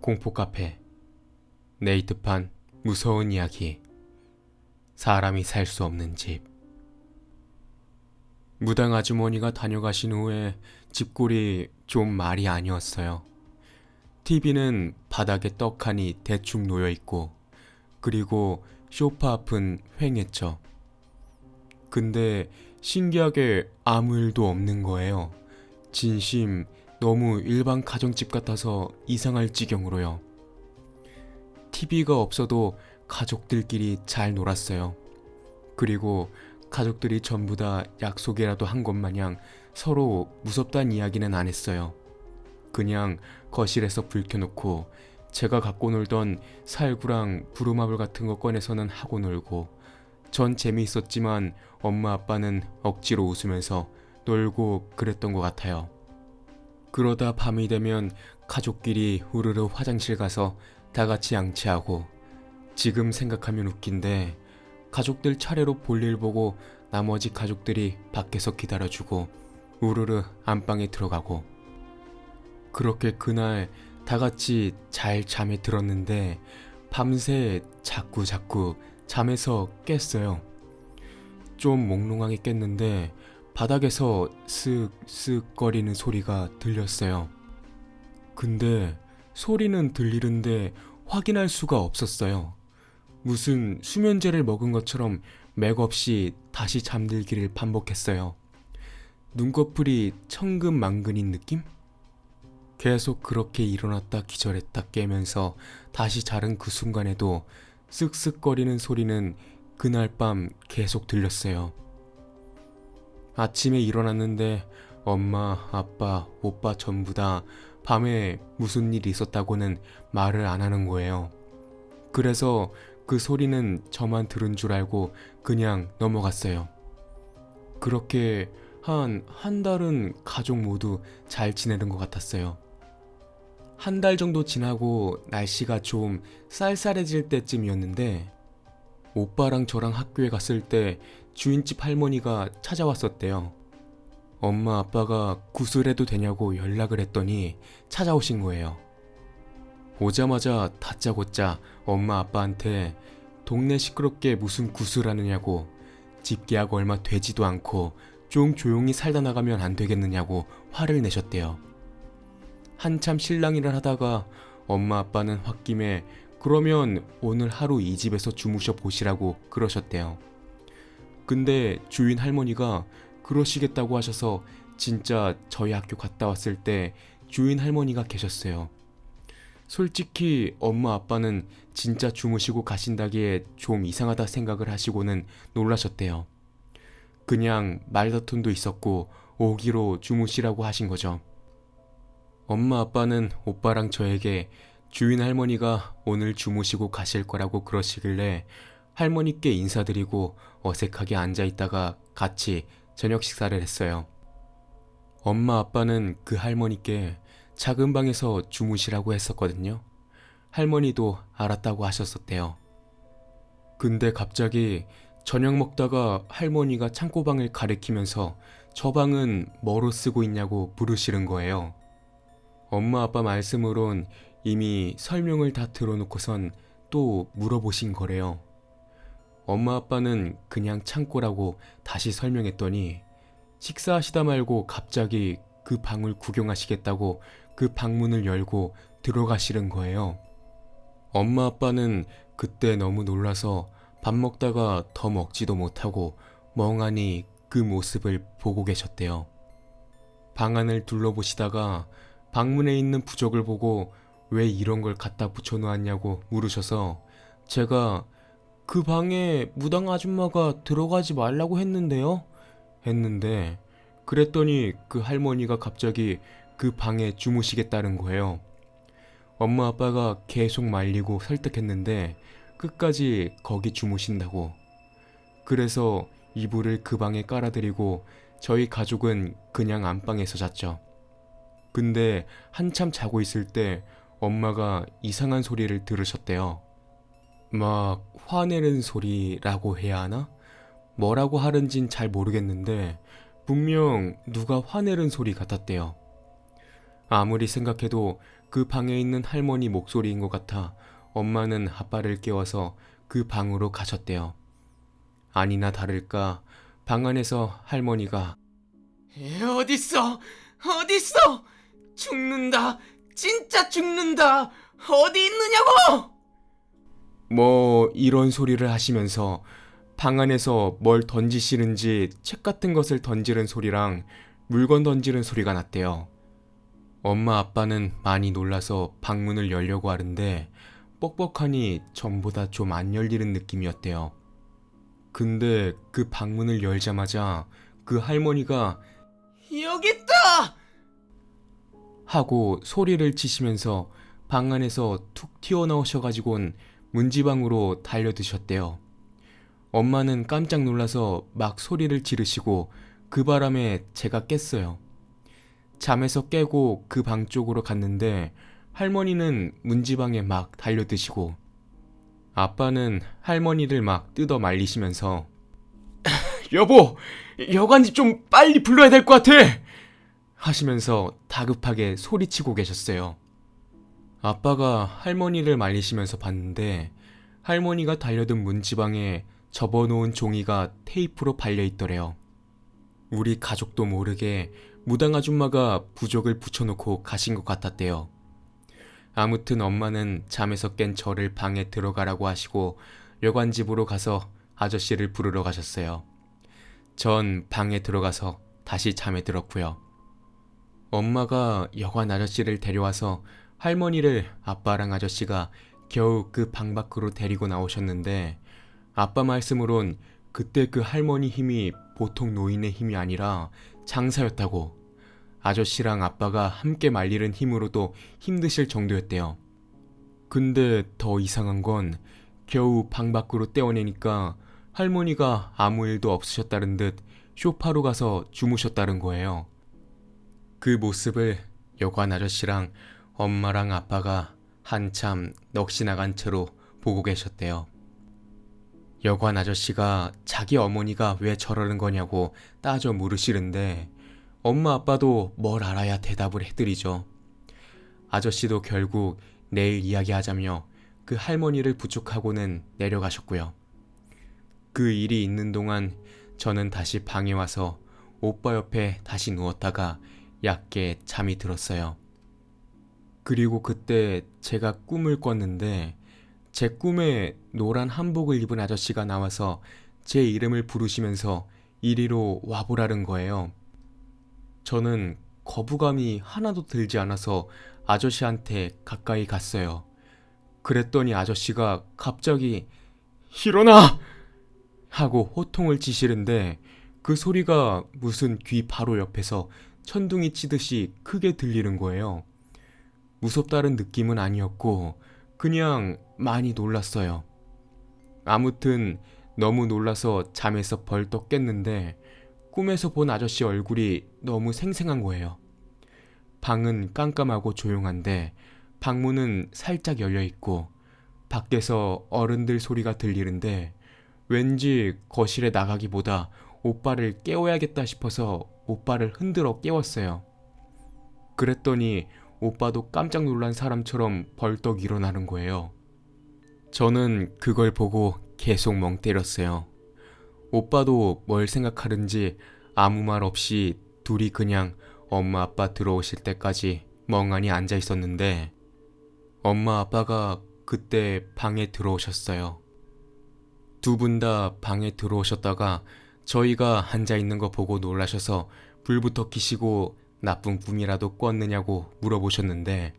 공포 카페 네이트판 무서운 이야기 사람이 살 수 없는 집 무당 아주머니가 다녀가신 후에 집골이 좀 말이 아니었어요. TV는 바닥에 떡하니 대충 놓여 있고 그리고 쇼파 앞은 휑했죠. 근데 신기하게 아무 일도 없는 거예요. 진심 너무 일반 가정집 같아서 이상할 지경으로요. TV가 없어도 가족들끼리 잘 놀았어요. 그리고 가족들이 전부 다 약속이라도 한 것 마냥 서로 무섭단 이야기는 안 했어요. 그냥 거실에서 불 켜놓고 제가 갖고 놀던 살구랑 부루마블 같은 거 꺼내서는 하고 놀고 전 재미있었지만 엄마 아빠는 억지로 웃으면서 놀고 그랬던 것 같아요. 그러다 밤이 되면 가족끼리 우르르 화장실 가서 다 같이 양치하고 지금 생각하면 웃긴데 가족들 차례로 볼일 보고 나머지 가족들이 밖에서 기다려주고 우르르 안방에 들어가고 그렇게 그날 다 같이 잘 잠에 들었는데 밤새 자꾸 자꾸 잠에서 깼어요. 좀 몽롱하게 깼는데 바닥에서 쓱쓱 거리는 소리가 들렸어요. 근데 소리는 들리는데 확인할 수가 없었어요. 무슨 수면제를 먹은 것처럼 맥없이 다시 잠들기를 반복했어요. 눈꺼풀이 천근만근인 느낌? 계속 그렇게 일어났다 기절했다 깨면서 다시 자른 그 순간에도 쓱쓱거리는 소리는 그날 밤 계속 들렸어요. 아침에 일어났는데 엄마, 아빠, 오빠 전부 다 밤에 무슨 일이 있었다고는 말을 안 하는 거예요. 그래서 그 소리는 저만 들은 줄 알고 그냥 넘어갔어요. 그렇게 한 한 달은 가족 모두 잘 지내는 것 같았어요. 한 달 정도 지나고 날씨가 좀 쌀쌀해질 때쯤이었는데 오빠랑 저랑 학교에 갔을 때 주인집 할머니가 찾아왔었대요. 엄마 아빠가 구슬해도 되냐고 연락을 했더니 찾아오신 거예요. 오자마자 다짜고짜 엄마 아빠한테 동네 시끄럽게 무슨 구슬하느냐고 집계약 얼마 되지도 않고 좀 조용히 살다 나가면 안 되겠느냐고 화를 내셨대요. 한참 신랑이를 하다가 엄마 아빠는 홧김에 그러면 오늘 하루 이 집에서 주무셔 보시라고 그러셨대요. 근데 주인 할머니가 그러시겠다고 하셔서 진짜 저희 학교 갔다 왔을 때 주인 할머니가 계셨어요. 솔직히 엄마 아빠는 진짜 주무시고 가신다기에 좀 이상하다 생각을 하시고는 놀라셨대요. 그냥 말다툼도 있었고 오기로 주무시라고 하신 거죠. 엄마 아빠는 오빠랑 저에게 주인 할머니가 오늘 주무시고 가실 거라고 그러시길래 할머니께 인사드리고 어색하게 앉아 있다가 같이 저녁 식사를 했어요. 엄마 아빠는 그 할머니께 작은 방에서 주무시라고 했었거든요. 할머니도 알았다고 하셨었대요. 근데 갑자기 저녁 먹다가 할머니가 창고방을 가리키면서 저 방은 뭐로 쓰고 있냐고 물으시는 거예요. 엄마 아빠 말씀으론 이미 설명을 다 들어놓고선 또 물어보신 거래요. 엄마 아빠는 그냥 창고라고 다시 설명했더니 식사하시다 말고 갑자기 그 방을 구경하시겠다고 그 방문을 열고 들어가시는 거예요. 엄마 아빠는 그때 너무 놀라서 밥 먹다가 더 먹지도 못하고 멍하니 그 모습을 보고 계셨대요. 방 안을 둘러보시다가 방문에 있는 부적을 보고 왜 이런 걸 갖다 붙여놓았냐고 물으셔서 제가 그 방에 무당 아줌마가 들어가지 말라고 했는데요? 했는데 그랬더니 그 할머니가 갑자기 그 방에 주무시겠다는 거예요. 엄마 아빠가 계속 말리고 설득했는데 끝까지 거기 주무신다고. 그래서 이불을 그 방에 깔아드리고 저희 가족은 그냥 안방에서 잤죠. 근데 한참 자고 있을 때 엄마가 이상한 소리를 들으셨대요. 막 화내는 소리라고 해야 하나? 뭐라고 하는진 잘 모르겠는데 분명 누가 화내는 소리 같았대요. 아무리 생각해도 그 방에 있는 할머니 목소리인 것 같아 엄마는 아빠를 깨워서 그 방으로 가셨대요. 아니나 다를까 방 안에서 할머니가 어딨어? 어딨어? 죽는다. 진짜 죽는다. 어디 있느냐고? 뭐 이런 소리를 하시면서 방 안에서 뭘 던지시는지 책 같은 것을 던지는 소리랑 물건 던지는 소리가 났대요. 엄마 아빠는 많이 놀라서 방문을 열려고 하는데 뻑뻑하니 전보다 좀 안 열리는 느낌이었대요. 근데 그 방문을 열자마자 그 할머니가 여기 있다. 하고 소리를 치시면서 방 안에서 툭 튀어나오셔가지고는 문지방으로 달려드셨대요. 엄마는 깜짝 놀라서 막 소리를 지르시고 그 바람에 제가 깼어요. 잠에서 깨고 그 방 쪽으로 갔는데 할머니는 문지방에 막 달려드시고 아빠는 할머니를 막 뜯어 말리시면서 여보 여관집 좀 빨리 불러야 될 것 같아 하시면서 다급하게 소리치고 계셨어요. 아빠가 할머니를 말리시면서 봤는데 할머니가 달려든 문지방에 접어놓은 종이가 테이프로 발려 있더래요. 우리 가족도 모르게 무당 아줌마가 부적을 붙여놓고 가신 것 같았대요. 아무튼 엄마는 잠에서 깬 저를 방에 들어가라고 하시고 여관 집으로 가서 아저씨를 부르러 가셨어요. 전 방에 들어가서 다시 잠에 들었고요. 엄마가 여관 아저씨를 데려와서 할머니를 아빠랑 아저씨가 겨우 그 방 밖으로 데리고 나오셨는데 아빠 말씀으론 그때 그 할머니 힘이 보통 노인의 힘이 아니라 장사였다고 아저씨랑 아빠가 함께 말리는 힘으로도 힘드실 정도였대요. 근데 더 이상한 건 겨우 방 밖으로 떼어내니까 할머니가 아무 일도 없으셨다는 듯 쇼파로 가서 주무셨다는 거예요. 그 모습을 여관 아저씨랑 엄마랑 아빠가 한참 넋이 나간 채로 보고 계셨대요. 여관 아저씨가 자기 어머니가 왜 저러는 거냐고 따져 물으시는데 엄마 아빠도 뭘 알아야 대답을 해드리죠. 아저씨도 결국 내일 이야기하자며 그 할머니를 부축하고는 내려가셨고요. 그 일이 있는 동안 저는 다시 방에 와서 오빠 옆에 다시 누웠다가 얕게 잠이 들었어요. 그리고 그때 제가 꿈을 꿨는데 제 꿈에 노란 한복을 입은 아저씨가 나와서 제 이름을 부르시면서 이리로 와보라는 거예요. 저는 거부감이 하나도 들지 않아서 아저씨한테 가까이 갔어요. 그랬더니 아저씨가 갑자기 일어나! 하고 호통을 치시는데 그 소리가 무슨 귀 바로 옆에서 천둥이 치듯이 크게 들리는 거예요. 무섭다는 느낌은 아니었고 그냥 많이 놀랐어요. 아무튼 너무 놀라서 잠에서 벌떡 깼는데 꿈에서 본 아저씨 얼굴이 너무 생생한 거예요. 방은 깜깜하고 조용한데 방문은 살짝 열려 있고 밖에서 어른들 소리가 들리는데 왠지 거실에 나가기보다 오빠를 깨워야겠다 싶어서 오빠를 흔들어 깨웠어요. 그랬더니 오빠도 깜짝 놀란 사람처럼 벌떡 일어나는 거예요. 저는 그걸 보고 계속 멍 때렸어요. 오빠도 뭘 생각하는지 아무 말 없이 둘이 그냥 엄마 아빠 들어오실 때까지 멍하니 앉아 있었는데 엄마 아빠가 그때 방에 들어오셨어요. 두 분 다 방에 들어오셨다가 저희가 앉아 있는 거 보고 놀라셔서 불부터 켜시고 나쁜 꿈이라도 꿨느냐고 물어보셨는데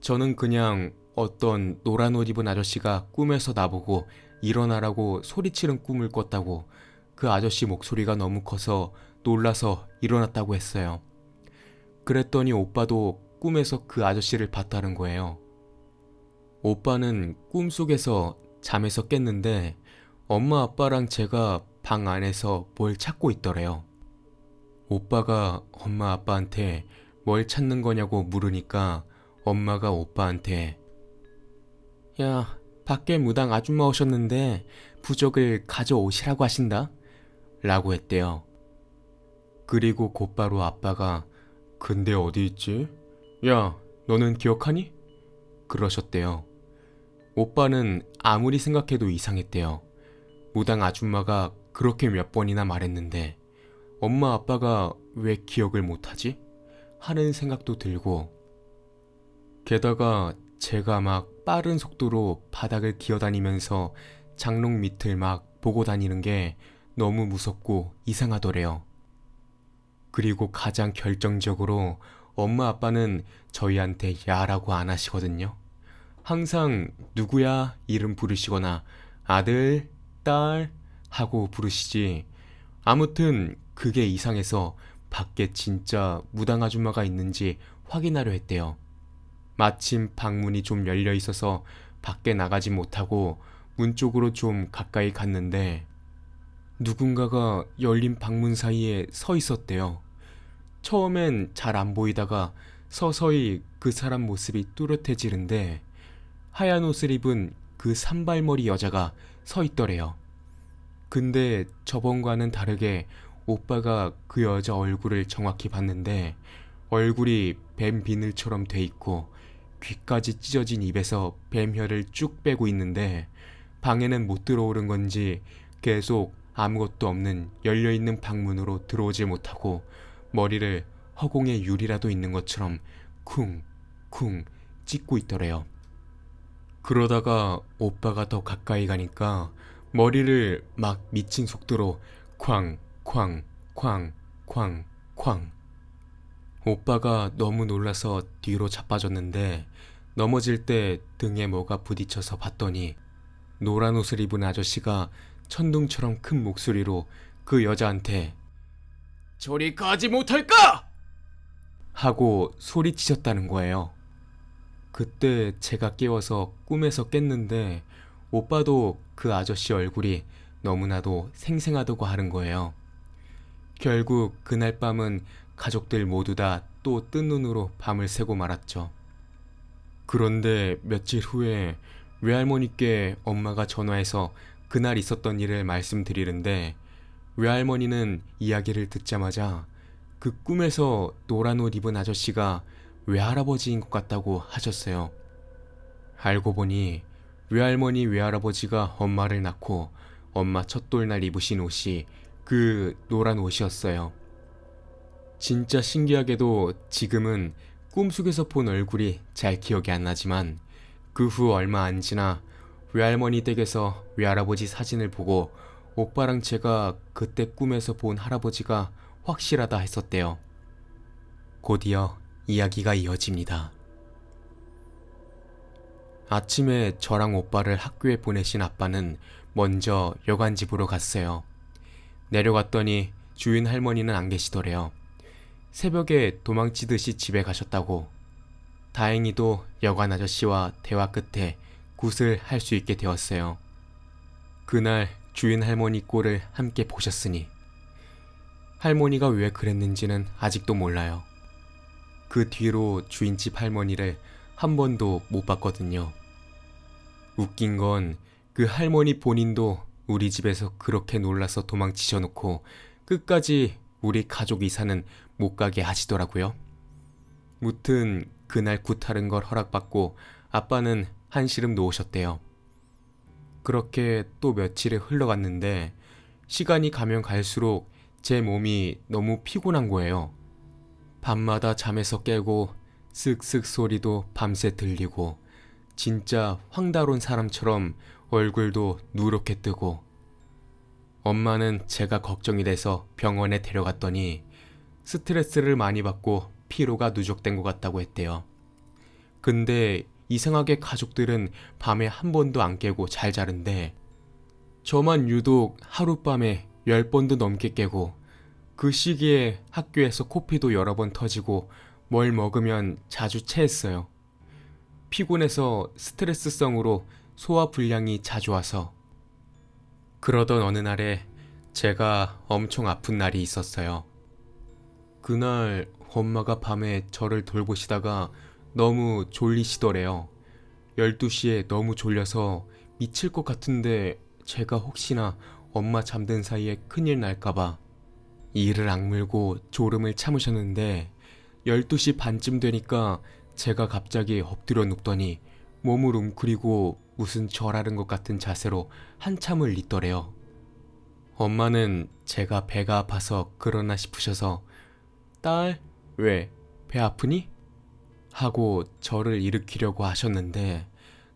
저는 그냥 어떤 노란 옷 입은 아저씨가 꿈에서 나보고 일어나라고 소리치는 꿈을 꿨다고 그 아저씨 목소리가 너무 커서 놀라서 일어났다고 했어요. 그랬더니 오빠도 꿈에서 그 아저씨를 봤다는 거예요. 오빠는 꿈속에서 잠에서 깼는데 엄마 아빠랑 제가 방 안에서 뭘 찾고 있더래요. 오빠가 엄마 아빠한테 뭘 찾는 거냐고 물으니까 엄마가 오빠한테 야, 밖에 무당 아줌마 오셨는데 부적을 가져오시라고 하신다? 라고 했대요. 그리고 곧바로 아빠가 근데 어디 있지? 야, 너는 기억하니? 그러셨대요. 오빠는 아무리 생각해도 이상했대요. 무당 아줌마가 그렇게 몇 번이나 말했는데 엄마 아빠가 왜 기억을 못하지? 하는 생각도 들고 게다가 제가 막 빠른 속도로 바닥을 기어다니면서 장롱 밑을 막 보고 다니는 게 너무 무섭고 이상하더래요. 그리고 가장 결정적으로 엄마 아빠는 저희한테 야라고 안 하시거든요. 항상 누구야 이름 부르시거나 아들, 딸 하고 부르시지. 아무튼 그게 이상해서 밖에 진짜 무당 아줌마가 있는지 확인하려 했대요. 마침 방문이 좀 열려 있어서 밖에 나가지 못하고 문 쪽으로 좀 가까이 갔는데 누군가가 열린 방문 사이에 서 있었대요. 처음엔 잘 안 보이다가 서서히 그 사람 모습이 뚜렷해지는데 하얀 옷을 입은 그 산발머리 여자가 서 있더래요. 근데 저번과는 다르게 오빠가 그 여자 얼굴을 정확히 봤는데 얼굴이 뱀 비늘처럼 돼 있고 귀까지 찢어진 입에서 뱀혀를 쭉 빼고 있는데 방에는 못 들어오는 건지 계속 아무것도 없는 열려있는 방문으로 들어오질 못하고 머리를 허공에 유리라도 있는 것처럼 쿵쿵 찍고 있더래요. 그러다가 오빠가 더 가까이 가니까 머리를 막 미친 속도로 쾅 쾅 쾅 쾅 쾅 오빠가 너무 놀라서 뒤로 자빠졌는데 넘어질 때 등에 뭐가 부딪혀서 봤더니 노란 옷을 입은 아저씨가 천둥처럼 큰 목소리로 그 여자한테 저리 가지 못할까? 하고 소리치셨다는 거예요. 그때 제가 깨워서 꿈에서 깼는데 오빠도 그 아저씨 얼굴이 너무나도 생생하다고 하는 거예요. 결국 그날 밤은 가족들 모두 다 또 뜬 눈으로 밤을 새고 말았죠. 그런데 며칠 후에 외할머니께 엄마가 전화해서 그날 있었던 일을 말씀드리는데 외할머니는 이야기를 듣자마자 그 꿈에서 노란 옷 입은 아저씨가 외할아버지인 것 같다고 하셨어요. 알고 보니 외할머니 외할아버지가 엄마를 낳고 엄마 첫돌 날 입으신 옷이 그 노란 옷이었어요. 진짜 신기하게도 지금은 꿈속에서 본 얼굴이 잘 기억이 안 나지만 그 후 얼마 안 지나 외할머니 댁에서 외할아버지 사진을 보고 오빠랑 제가 그때 꿈에서 본 할아버지가 확실하다 했었대요. 곧이어 이야기가 이어집니다. 아침에 저랑 오빠를 학교에 보내신 아빠는 먼저 여관 집으로 갔어요. 내려갔더니 주인 할머니는 안 계시더래요. 새벽에 도망치듯이 집에 가셨다고. 다행히도 여관 아저씨와 대화 끝에 굿을 할 수 있게 되었어요. 그날 주인 할머니 꼴을 함께 보셨으니 할머니가 왜 그랬는지는 아직도 몰라요. 그 뒤로 주인집 할머니를 한 번도 못 봤거든요. 웃긴 건 그 할머니 본인도 우리 집에서 그렇게 놀라서 도망치셔 놓고 끝까지 우리 가족 이사는 못 가게 하시더라고요. 무튼 그날 굿하는 걸 허락받고 아빠는 한시름 놓으셨대요. 그렇게 또 며칠이 흘러갔는데 시간이 가면 갈수록 제 몸이 너무 피곤한 거예요. 밤마다 잠에서 깨고 쓱쓱 소리도 밤새 들리고 진짜 황달온 사람처럼 얼굴도 누렇게 뜨고 엄마는 제가 걱정이 돼서 병원에 데려갔더니 스트레스를 많이 받고 피로가 누적된 것 같다고 했대요. 근데 이상하게 가족들은 밤에 한 번도 안 깨고 잘 자는데 저만 유독 하룻밤에 열 번도 넘게 깨고 그 시기에 학교에서 코피도 여러 번 터지고 뭘 먹으면 자주 체했어요. 피곤해서 스트레스성으로 소화 불량이 자주 와서 그러던 어느 날에 제가 엄청 아픈 날이 있었어요. 그날 엄마가 밤에 저를 돌보시다가 너무 졸리시더래요. 12시에 너무 졸려서 미칠 것 같은데 제가 혹시나 엄마 잠든 사이에 큰일 날까봐 이를 악물고 졸음을 참으셨는데 12시 반쯤 되니까 제가 갑자기 엎드려 눕더니 몸을 웅크리고 무슨 절하는 것 같은 자세로 한참을 있더래요. 엄마는 제가 배가 아파서 그러나 싶으셔서 딸, 왜? 배 아프니? 하고 저를 일으키려고 하셨는데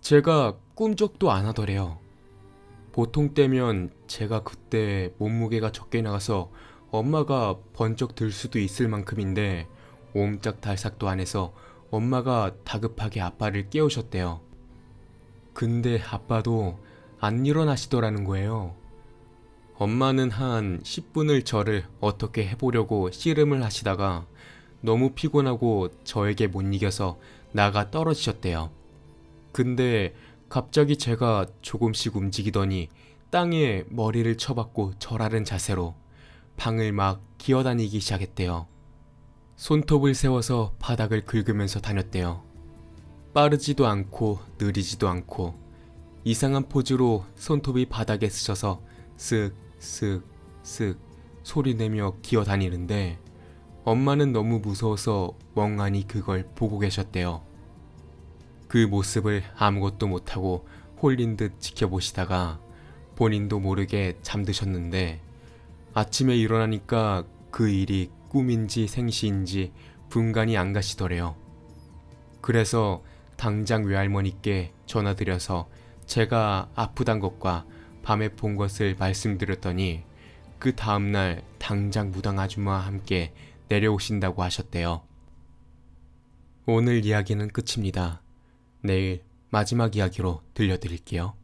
제가 꿈쩍도 안 하더래요. 보통 때면 제가 그때 몸무게가 적게 나가서 엄마가 번쩍 들 수도 있을 만큼인데 옴짝달싹도 안 해서 엄마가 다급하게 아빠를 깨우셨대요. 근데 아빠도 안 일어나시더라는 거예요. 엄마는 한 10분을 저를 어떻게 해보려고 씨름을 하시다가 너무 피곤하고 저에게 못 이겨서 나가 떨어지셨대요. 근데 갑자기 제가 조금씩 움직이더니 땅에 머리를 쳐박고 절하는 자세로 방을 막 기어다니기 시작했대요. 손톱을 세워서 바닥을 긁으면서 다녔대요. 빠르지도 않고 느리지도 않고 이상한 포즈로 손톱이 바닥에 스쳐서 쓱, 쓱, 쓱 소리 내며 기어다니는데 엄마는 너무 무서워서 멍하니 그걸 보고 계셨대요. 그 모습을 아무것도 못하고 홀린 듯 지켜보시다가 본인도 모르게 잠드셨는데 아침에 일어나니까 그 일이 꿈인지 생시인지 분간이 안 가시더래요. 그래서 당장 외할머니께 전화드려서 제가 아프단 것과 밤에 본 것을 말씀드렸더니 그 다음날 당장 무당 아줌마와 함께 내려오신다고 하셨대요. 오늘 이야기는 끝입니다. 내일 마지막 이야기로 들려드릴게요.